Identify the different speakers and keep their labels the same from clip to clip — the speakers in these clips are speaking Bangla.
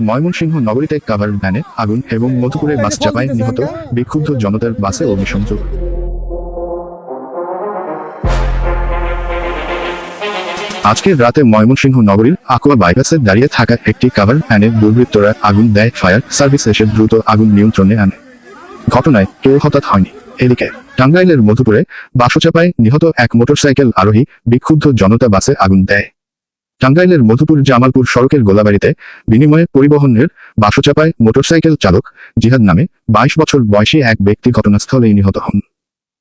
Speaker 1: ময়মনসিংহ নগরীতে কাভার ভ্যানে আগুন এবং মধুপুরে বাস চাপায় নিহত বিক্ষুব্ধ জনতার বাসে অগ্নিসংযোগ। আজকের রাতে ময়মনসিংহ নগরীর আকোয়া বাইপাসে দাঁড়িয়ে থাকা একটি কাভার ভ্যানে দুর্বৃত্তরা আগুন দেয়, ফায়ার সার্ভিস এসে দ্রুত আগুন নিয়ন্ত্রণে আনে। ঘটনায় কেউ হতাহত হয়নি। এদিকে, টাঙ্গাইলের মধুপুরে বাসচাপায় নিহত এক মোটরসাইকেল আরোহী বিক্ষুব্ধ জনতা বাসে আগুন দেয়। টাঙ্গাইলের মধুপুর জামালপুর সড়কের গোলাবাড়িতে বিনিময়ে পরিবহনের বাসচাপায় মোটরসাইকেল চালক জিহাদ নামে বাইশ বছর বয়সী এক ব্যক্তি ঘটনাস্থলেই নিহত হন।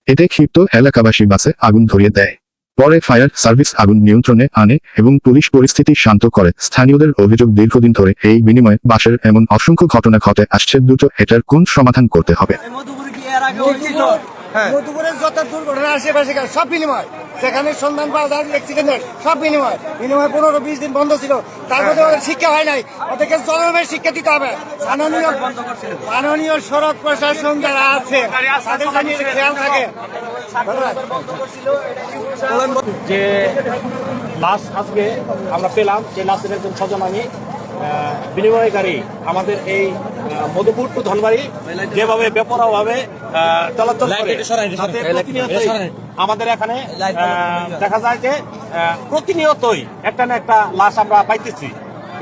Speaker 1: এতে ক্ষিপ্ত এলাকাবাসী বাসে আগুন ধরিয়ে দেয়। পরে ফায়ার সার্ভিস আগুন নিয়ন্ত্রণে আনে এবং পুলিশ পরিস্থিতি শান্ত করে। স্থানীয়দের অভিযোগ দীর্ঘদিন ধরে এই বিনিময়ে বাসের এমন অসংখ্য ঘটনা ঘটে, আসছে দুটো এটার কোন সমাধান করতে হবে।
Speaker 2: এর আগে
Speaker 3: হ্যাঁ।
Speaker 4: মধুপুরের যত দুর্ঘটনা আশেপাশে সব বিনিময়। যেখানে সন্ধান পাওয়া যায় অ্যাক্সিডেন্টের সব বিনিময়। বিনিময় পনেরো বিশ দিন বন্ধ ছিল। তার মধ্যে ওদের শিক্ষা হয় নাই। ওদেরকে জনমের শিক্ষা দিতে হবে। মাননীয় মাননীয় সড়ক প্রশাসন যারা আছে তাদের খেয়াল থাকে।
Speaker 3: যে লাশ আজকে আমরা পেলাম যে লাশের একজন স্বজন আমি বিনিময়কারী আমাদের এই মধুপুর টু ধনবাড়ি যেভাবে বেপরাভাবে চলাচল করে আমাদের এখানে দেখা যায় যে প্রতিনিয়তই একটা না একটা লাশ আমরা পাইতেছি।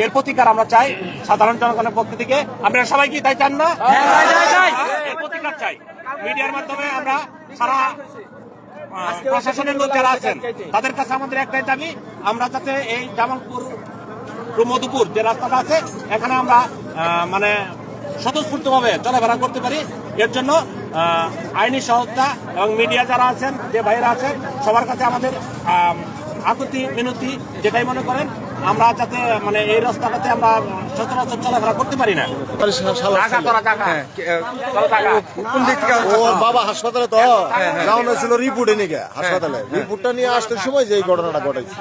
Speaker 3: এর প্রতিকার আমরা চাই সাধারণ জনগণের পক্ষ থেকে। আপনারা সবাই কি তাই চান না? প্রতিকার চাই। মিডিয়ার মাধ্যমে আমরা সারা প্রশাসনের লোক যারা আছেন তাদের কাছে আমাদের একটাই দাবি আমরা যাতে এই জামালপুর টু মধুপুর যে রাস্তাটা আছে এখানে আমরা মানে স্বতঃস্ফূর্তভাবে চলাফেরা করতে পারি। এর জন্য আইনি সহায়তা এবং মিডিয়া যারা আছেন যে ভাইয়েরা আছেন সবার কাছে আমাদের আম, আকুতি মিনতি যেটাই মনে করেন আমরা যাতে মানে এই রাস্তাটাতে আমরা সচরাচর চলাফেরা করতে পারি না।
Speaker 5: ওর বাবা হাসপাতালে তো। যাওয়ানো ছিল রিপোর্টে নিয়ে হাসপাতালে। রিপোর্টটা নিয়ে আসতে সময় যে এই ঘটনাটা ঘটেছে।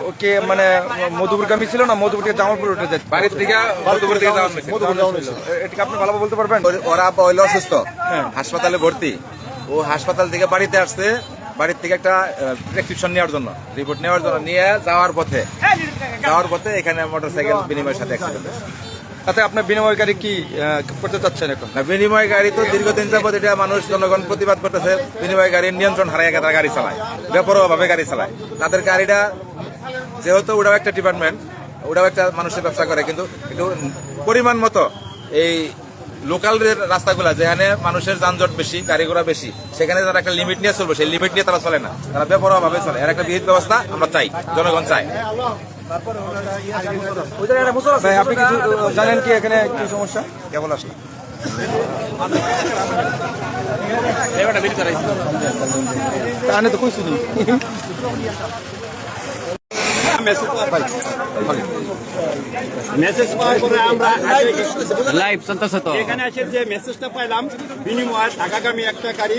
Speaker 2: ওকে মানে মধুপুরগামী ছিল না? মধুপুর থেকে জামালপুর উঠে যাচ্ছে।
Speaker 6: বাড়ির থেকে মধুপুর থেকে।
Speaker 5: মধুপুর
Speaker 2: এটাকে আপনি ভালোভাবে বলতে পারবেন?
Speaker 6: ওর- ওর অসুস্থ। হাসপাতালে ভর্তি। ও হাসপাতাল থেকে বাড়িতে আসছে। বাড়ির থেকে একটা প্রেসক্রিপশন নেওয়ার জন্য। রিপোর্ট নেওয়ার জন্য নিয়ে যাওয়ার পথে। যাওয়ার পথে এখানে মোটরসাইকেল বিনিময়ের সাথে অ্যাক্সিডেন্ট
Speaker 2: তাতে আপনার বিনিময়কারী কি করতে চাচ্ছেন এখন?
Speaker 6: না বিনিময় গাড়ি তো দীর্ঘদিন যাবত এটা মানুষ জনগণ প্রতিবাদ করতেছে বিনিময় গাড়ির নিয়ন্ত্রণ হারাই তারা গাড়ি চালায় বেপরোয়া ভাবে গাড়ি চালায়। তাদের গাড়িটা যেহেতু ওটাও একটা ডিপার্টমেন্ট ওটাও একটা মানুষের ব্যবসা করে কিন্তু একটু পরিমাণ মতো এই লোকাল রাস্তাগুলা যেখানে মানুষের যানজট বেশি গাড়ি ঘোড়া বেশি সেখানে তারা একটা লিমিট নিয়ে চলবে সেই লিমিট নিয়ে তারা চলে না। তারা বেপরোয়া ভাবে চলে। এর একটা বিহিত ব্যবস্থা আমরা চাই জনগণ চাই
Speaker 2: ভাই আপনি কিছু জানেন কি এখানে কি সমস্যা? কেবল আসলাম। কানে তো কইছি
Speaker 3: মেসেজ পাওয়ার পরে আমরা
Speaker 7: লাইভ
Speaker 3: এখানে এসে যে মেসেজটা পাইলাম বিনিময় ঢাকাগামী একটা গাড়ি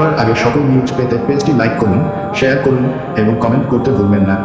Speaker 1: সবার আগে সকল নিউজ পেতে পেজটি লাইক করুন শেয়ার করুন এবং কমেন্ট করতে ভুলবেন না।